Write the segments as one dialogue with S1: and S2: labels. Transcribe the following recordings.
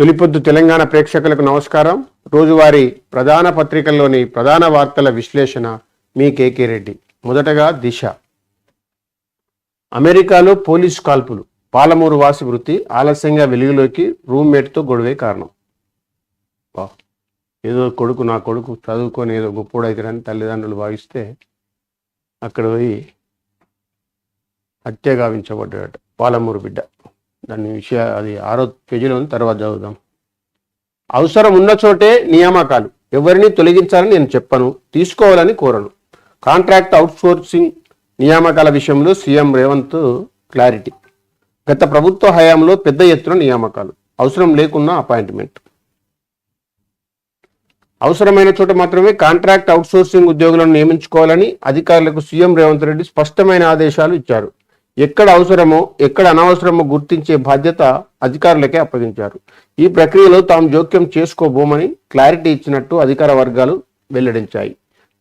S1: తొలిపొద్దు తెలంగాణ ప్రేక్షకులకు నమస్కారం. రోజువారీ ప్రధాన పత్రికల్లోని ప్రధాన వార్తల విశ్లేషణ మీ కేకే రెడ్డి. మొదటగా దిశ. అమెరికాలో పోలీసు కాల్పులు. పాలమూరు వాసి వృత్తి ఆలస్యంగా వెలుగులోకి రూమ్మేట్తో గొడవే కారణం. వా, ఏదో కొడుకు నా కొడుకు చదువుకొని ఏదో గొప్పోడైతాడని తల్లిదండ్రులు భావిస్తే అక్కడ పోయి హత్యగావించబడ్డాడు పాలమూరు బిడ్డ. దాని విషయ అది ఆరో పేజీలో ఉంది తర్వాత చదువుదాం. అవసరం ఉన్న చోటే నియామకాలు. ఎవరిని తొలగించాలని నేను చెప్పను తీసుకోవాలని కోరను. కాంట్రాక్ట్ అవుట్సోర్సింగ్ నియామకాల విషయంలో సీఎం రేవంత్ క్లారిటీ. గత ప్రభుత్వ హయాంలో పెద్ద ఎత్తున నియామకాలు. అవసరం లేకున్నా అపాయింట్మెంట్. అవసరమైన చోట మాత్రమే కాంట్రాక్ట్ అవుట్సోర్సింగ్ ఉద్యోగులను నియమించుకోవాలని అధికారులకు సీఎం రేవంత్ రెడ్డి స్పష్టమైన ఆదేశాలు ఇచ్చారు. ఎక్కడ అవసరమో ఎక్కడ అనవసరమో గుర్తించే బాధ్యత అధికారులకే అప్పగించారు. ఈ ప్రక్రియలో తాము జోక్యం చేసుకోబోమని క్లారిటీ ఇచ్చినట్టు అధికార వర్గాలు వెల్లడించాయి.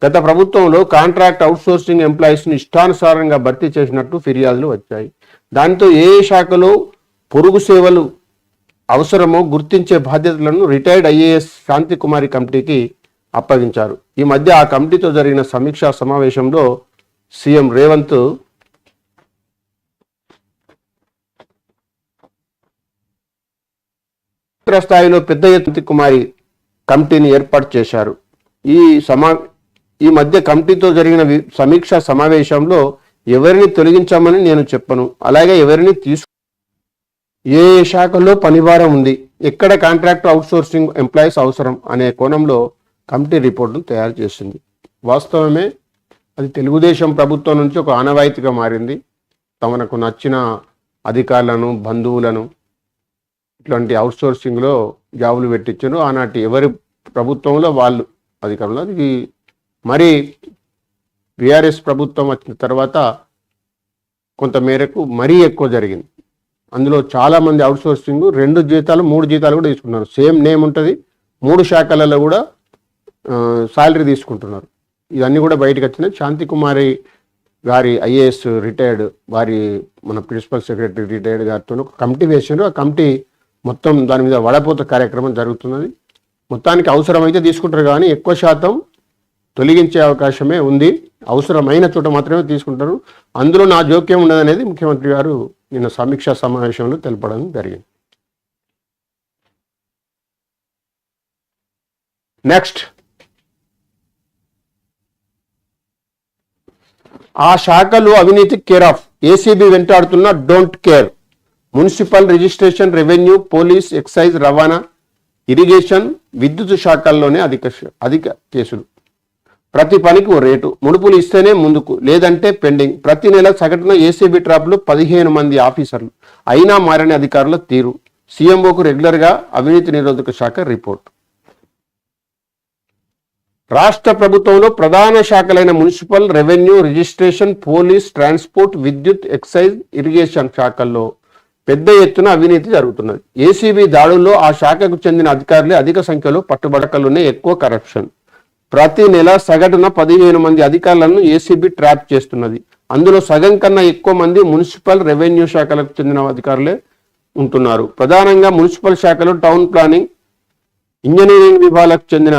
S1: గత ప్రభుత్వంలో కాంట్రాక్ట్ అవుట్సోర్సింగ్ ఎంప్లాయీస్ను ఇష్టానుసారంగా భర్తీ చేసినట్టు ఫిర్యాదులు వచ్చాయి. దాంతో ఏ ఏ శాఖలో పొరుగు సేవలు అవసరమో గుర్తించే బాధ్యతలను రిటైర్డ్ ఐఏఎస్ శాంతి కుమారి కమిటీకి అప్పగించారు. ఈ మధ్య ఆ కమిటీతో జరిగిన సమీక్షా సమావేశంలో సీఎం రేవంత్ క్షేత్ర స్థాయిలో పెద్ద ఎత్తున కుమారి కమిటీని ఏర్పాటు చేశారు. ఈ సమా ఈ మధ్య కమిటీతో జరిగిన సమీక్ష సమావేశంలో ఎవరిని తొలగించామని నేను చెప్పను. అలాగే ఎవరిని తీసు ఏ ఏ శాఖలో పనిభారం ఉంది ఎక్కడ కాంట్రాక్ట్ అవుట్సోర్సింగ్ ఎంప్లాయీస్ అవసరం అనే కోణంలో కమిటీ రిపోర్టును తయారు చేసింది. వాస్తవమే అది తెలుగుదేశం ప్రభుత్వం నుంచి ఒక ఆనవాయితీగా మారింది. తమకు నచ్చిన అధికారులను బంధువులను ఇట్లాంటి అవుట్సోర్సింగ్లో జాబులు పెట్టించారు ఆనాటి ఎవరి ప్రభుత్వంలో వాళ్ళు అధికారంలో ఇది మరి బీఆర్ఎస్ ప్రభుత్వం వచ్చిన తర్వాత కొంత మేరకు మరీ ఎక్కువ జరిగింది. అందులో చాలామంది అవుట్సోర్సింగ్ రెండు జీతాలు మూడు జీతాలు కూడా తీసుకుంటున్నారు. సేమ్ నేమ్ ఉంటుంది. మూడు శాఖలలో కూడా శాలరీ తీసుకుంటున్నారు. ఇవన్నీ కూడా బయటకు వచ్చినాయి. శాంతి కుమారి గారి ఐఏఎస్ రిటైర్డ్ వారి మన ప్రిన్సిపల్ సెక్రటరీ రిటైర్డ్ గారితో ఒక కమిటీ వేసారు ఆ కమిటీ మొత్తం దాని మీద వడపోత కార్యక్రమం జరుగుతున్నది. మొత్తానికి అవసరమైతే తీసుకుంటారు కానీ ఎక్కువ శాతం తొలగించే అవకాశమే ఉంది. అవసరమైన చోట మాత్రమే తీసుకుంటారు. అందులో నా జోక్యం ఉండదనేది ముఖ్యమంత్రి గారు నిన్న సమీక్షా సమావేశంలో తెలపడం జరిగింది. నెక్స్ట్. ఆ శాఖలు అవినీతి care of. ACB వెంటాడుతున్న don't care. Municipal registration revenue police excise రవాణా ఇరిగేషన్ విద్యుత్ శాఖల్లోనే అధిక అధిక కేసులు. ప్రతి పనికి ఓ రేటు. ముడుపులు ఇస్తేనే ముందుకు. లేదంటే పెండింగ్. ప్రతి నెల సగటున ఏసీబీ ట్రాప్లో పదిహేను మంది ఆఫీసర్లు. అయినా మారని అధికారుల తీరు. సీఎంఓకు రెగ్యులర్గా అవినీతి నిరోధక శాఖ రిపోర్ట్. రాష్ట్ర ప్రభుత్వంలో ప్రధాన శాఖలైన municipal revenue registration police transport విద్యుత్ ఎక్సైజ్ ఇరిగేషన్ శాఖల్లో పెద్ద ఎత్తున అవినీతి జరుగుతున్నది. ఏసీబీ దాడుల్లో ఆ శాఖకు చెందిన అధికారులే అధిక సంఖ్యలో పట్టుబడకలునే ఎక్కువ కరప్షన్ ప్రతి నెల సగటున పదిహేను మంది అధికారులను ఏసీబీ ట్రాప్ చేస్తున్నది. అందులో సగం కన్నా ఎక్కువ మంది మున్సిపల్ రెవెన్యూ శాఖలకు చెందిన అధికారులే ఉంటున్నారు. ప్రధానంగా మున్సిపల్ శాఖలో టౌన్ ప్లానింగ్ ఇంజనీరింగ్ విభాగాలకు చెందిన